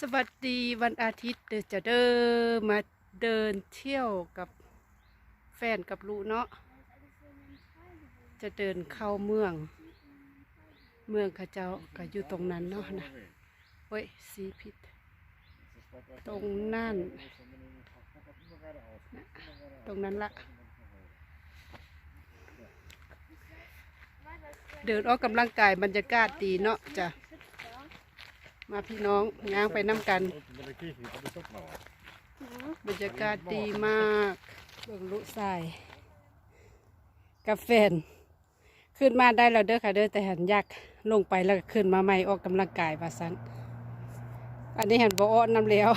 สวัสดีวันอาทิตย์เดี๋ยวจะเดินมาเดินเที่ยวกับแฟนกับลูกเนาะจะเดินเข้าเมือง เมืองข้าเจ้าก็อยู่ตรงนั้นเนาะนะเฮ้ยสีผิด ตรงนั่นนะตรงนั้นละเดินออกกำลังกายบรรยากาศดีเนาะจ้ะ มาพี่น้องย่างไปน้ำกัน บรรยากาศดีมากเบิ่งลุทรายกับแฟน ขึ้นมาได้แล้วเด้อค่ะเด้อแต่หันยากลงไปแล้วขึ้นมาใหม่ออกกำลังกายว่าสันอันนี้หันบ่ออนน้ำแล้ว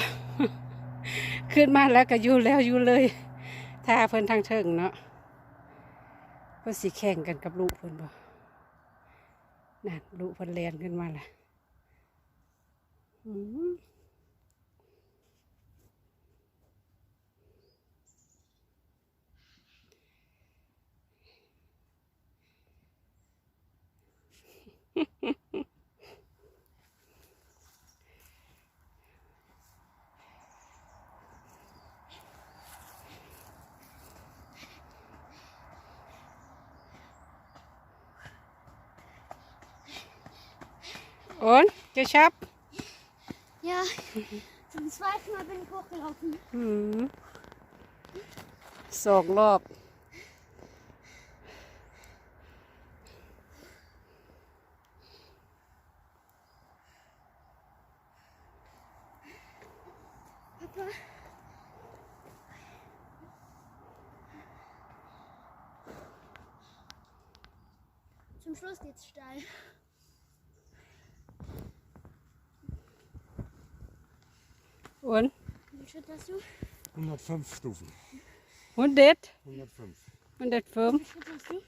ขึ้นมาแล้วก็อยู่แล้วอยู่เลยถ้าเพิ่นทางเทิงเนาะเพิ่นสิแข่งกันกับลูกเพิ่นบ่นั่นลูกเพิ่นเรียนขึ้นมาละ Und? Geschafft? Ja, zum zweiten Mal bin ich hochgelaufen. อืมสองรอบ Papa. Zum Schluss geht's steil. Und? Wie viel hast du? 105 Stufen. 100? 105. 105. Wie viel hast du?